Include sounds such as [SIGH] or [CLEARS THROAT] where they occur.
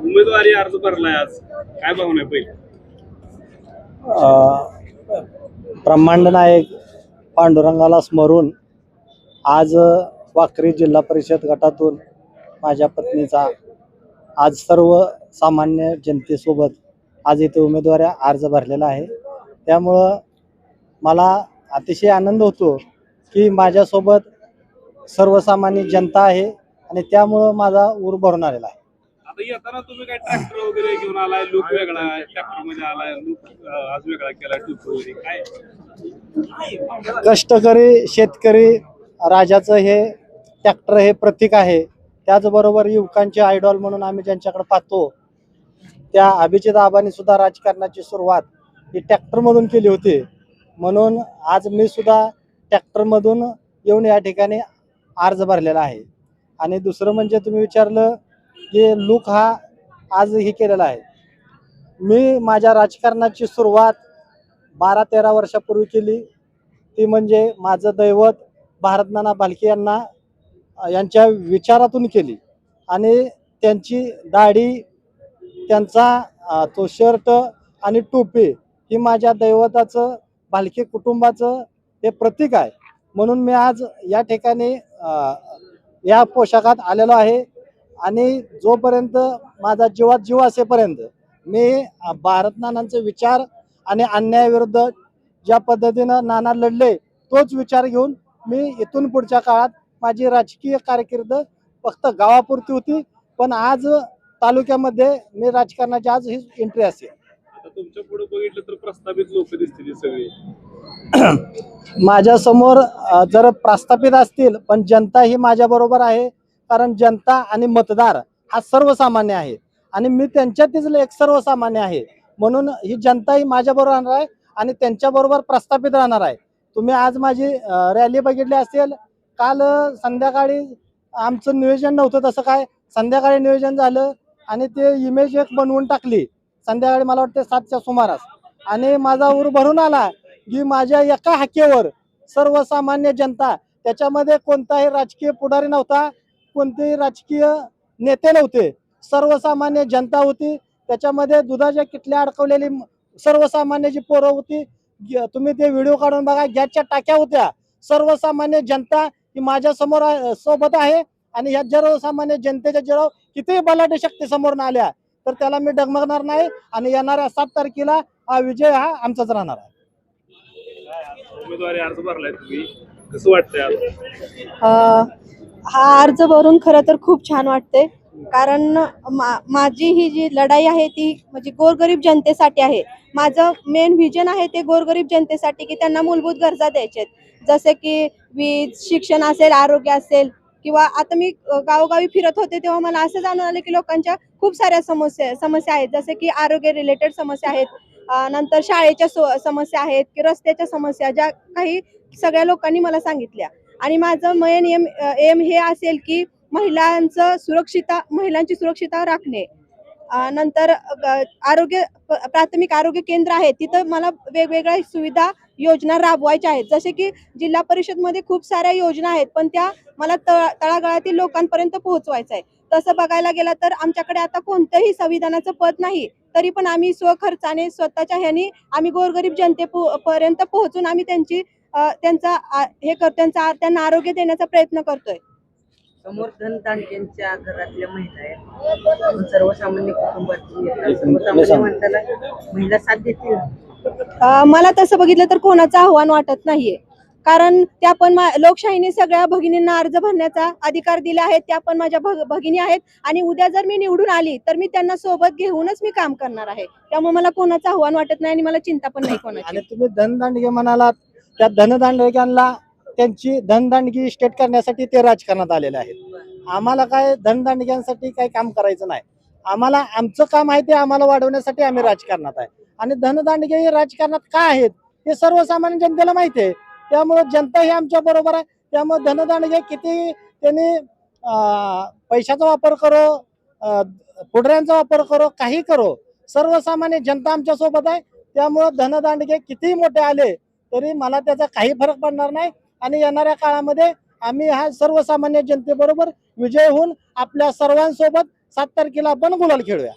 उमेदवारी अर्ज भरलाय आज. काय भावना आहे पहिले ब्रह्मांड नायक पांडुरंगाला स्मरून आज वाकरी जिल्हा परिषद गटातून माझ्या पत्नीचा आज सर्व सामान्य जनतेसोबत आज इथे उमेदवारी अर्ज भरलेला आहे. त्यामुळं मला अतिशय आनंद होतो की माझ्यासोबत सर्वसामान्य जनता आहे आणि त्यामुळं माझा ऊर भरून आलेला आहे. आता येताना तुम्ही काय ट्रॅक्टर वगैरे घेऊन आलाय? लुक वेगळा ट्रॅक्टरमध्ये आलाय लुक आज वेगळा केलाय टूप वगैरे. काय? कष्टकरी शेतकरी राजाचं हे ट्रॅक्टर हे प्रतीक आहे. त्याचबरोबर युवकांचे आयडॉल म्हणून आम्ही ज्यांच्याकडे पाहतो त्या अभिजित आबांनी सुद्धा राजकारणाची सुरुवात ही ट्रॅक्टरमधून केली होती. म्हणून आज मी सुद्धा ट्रॅक्टरमधून येऊन या ठिकाणी अर्ज भरलेला आहे. आणि दुसरं म्हणजे तुम्ही विचारलं जे लुक हा आज हे केलेला आहे. मी माझ्या राजकारणाची सुरुवात बारा तेरा वर्षापूर्वी केली. ती म्हणजे माझं दैवत भारतनाना भालके यांना यांच्या विचारातून केली. आणि त्यांची दाढी त्यांचा तो शर्ट आणि टोपी ही माझ्या दैवताचं भालके कुटुंबाचं हे प्रतीक आहे. म्हणून मी आज या ठिकाणी या पोशाखात आलेलो आहे. आणि जोपर्यंत माझा जीवात जीव असेपर्यंत मी भारत नानांचे विचार आणि अन्यायाविरुद्ध ज्या पद्धतीनं नाना लढले तोच विचार घेऊन मी इथून पुढच्या काळात माझी राजकीय कारकीर्द फक्त गावापुरती होती पण आज तालुक्यामध्ये मी राजकारणाची आज ही एंट्री असेल. तुमच्यापुढे बघितलं तर प्रस्तावित लोक दिसतील ही सगळी. [CLEARS THROAT] माझ्यासमोर जर प्रस्थापित असतील पण जनता ही माझ्या बरोबर आहे कारण जनता आणि मतदार हा सर्वसामान्य आहे. आणि मी त्यांच्यातील एक सर्वसामान्य आहे. म्हणून ही जनता ही माझ्याबरोबर राहणार आहे आणि त्यांच्याबरोबर प्रस्थापित राहणार आहे. तुम्ही आज माझी रॅली बघितली असेल. काल संध्याकाळी आमचं नियोजन नव्हतं तसं काय. संध्याकाळी नियोजन झालं आणि ते इमेज एक बनवून टाकली. संध्याकाळी मला वाटते सातच्या सुमारास. आणि माझा ऊर भरून आला की माझ्या एका हाकेवर सर्वसामान्य जनता त्याच्यामध्ये कोणताही राजकीय पुढारी नव्हता. कोणतेही राजकीय नेते नव्हते. सर्वसामान्य जनता होती. त्याच्यामध्ये दुधाच्या किटल्या अडकवलेली सर्वसामान्य जी पोरं होती तुम्ही ते व्हिडिओ काढून बघा गॅसच्या टाक्या होत्या. सर्वसामान्य जनता ही माझ्यासमोर सोबत आहे आणि ह्या सर्वसामान्य जनतेच्या जेव्हा कितीही बलाढ्य शक्ती समोर आल्या तर त्याला मी डगमगणार नाही आणि येणाऱ्या सात तारखेला हा विजय हा आमचाच राहणार आहे. उमेदवारी अर्ज भरलाय तुम्ही. कसं वाटतंय हा अर्ज भरून खरं तर खूप छान वाटतंय. कारण मा माझी ही जी लढाई आहे ती म्हणजे गोरगरीब जनतेसाठी आहे. माझं मेन व्हिजन आहे ते गोरगरीब जनतेसाठी की त्यांना मूलभूत गरजा द्यायच्या जसे की वीज शिक्षण असेल आरोग्य असेल किंवा आता मी गावोगावी फिरत होते तेव्हा मला असं जाणून आलं की लोकांच्या खूप साऱ्या समस्या समस्या आहेत. जसे की आरोग्य रिलेटेड समस्या आहेत नंतर शाळेच्या समस्या आहेत की रस्त्याच्या समस्या ज्या काही सगळ्या लोकांनी मला सांगितल्या. आणि माझं मेन एम एम हे असेल की महिलांचं सुरक्षिता महिलांची सुरक्षिता राखणे. नंतर आरोग्य प- प्राथमिक आरोग्य केंद्र आहे तिथं मला वेगवेगळ्या सुविधा योजना राबवायच्या आहेत. जसे की जिल्हा परिषदमध्ये खूप साऱ्या योजना आहेत पण त्या मला तळ तळागाळातील लोकांपर्यंत पोहोचवायचं आहे. तसं बघायला गेलं तर आमच्याकडे आता कोणतंही संविधानाचं पद नाही तरी पण आम्ही स्वखर्चाने स्वतःच्या ह्यानी आम्ही गोरगरीब जनते पोहोचून आम्ही त्यांची त्यांचा हे कर त्यांचा त्यांना आरोग्य देण्याचा प्रयत्न करतोय. समोर धनदांडक्यांच्या घरातल्या महिला आहेत. सर्वसामान्य कुटुंबातील महिला साथ देतील. मला तसं बघितलं तर कोणाचं आव्हान वाटत नाहीये. कारण त्या पण लोकशाहीने सगळ्या भगिनींना अर्ज भरण्याचा अधिकार दिला आहे. त्या पण माझ्या भग- भगिनी आहेत. आणि उद्या जर मी निवडून आली तर मी त्यांना सोबत घेऊनच मी काम करणार आहे. त्यामुळे मला कोणाचं आव्हान वाटत नाही आणि मला चिंता पण नाही कोणाची. तुम्ही धनदांडगे म्हणालात त्या धनदांडग्यांना त्यांची धनदांडगी स्टेट करण्यासाठी ते राजकारणात आलेले आहेत. आम्हाला काय धनदांडग्यांसाठी काही काम करायचं नाही. आम्हाला आमचं काम आहे ते आम्हाला वाढवण्यासाठी आम्ही राजकारणात आहे. आणि धनदांडगे हे राजकारणात का आहेत हे सर्वसामान्य जनतेला माहिती आहे. त्यामुळे जनता ही आमच्या बरोबर आहे. त्यामुळे धनदांडगे किती त्यांनी पैशाचा वापर करो पुढऱ्यांचा वापर करो काही करो. सर्वसामान्य जनता आमच्यासोबत आहे. त्यामुळं धनदांडगे कितीही मोठे आले तरी मला त्याचा काही फरक पडणार नाही. आणि येणाऱ्या काळामध्ये आम्ही हा सर्वसामान्य जनतेबरोबर विजय होऊन आपल्या सर्वांसोबत सात तारखेला आपण गुलाल खेळूया.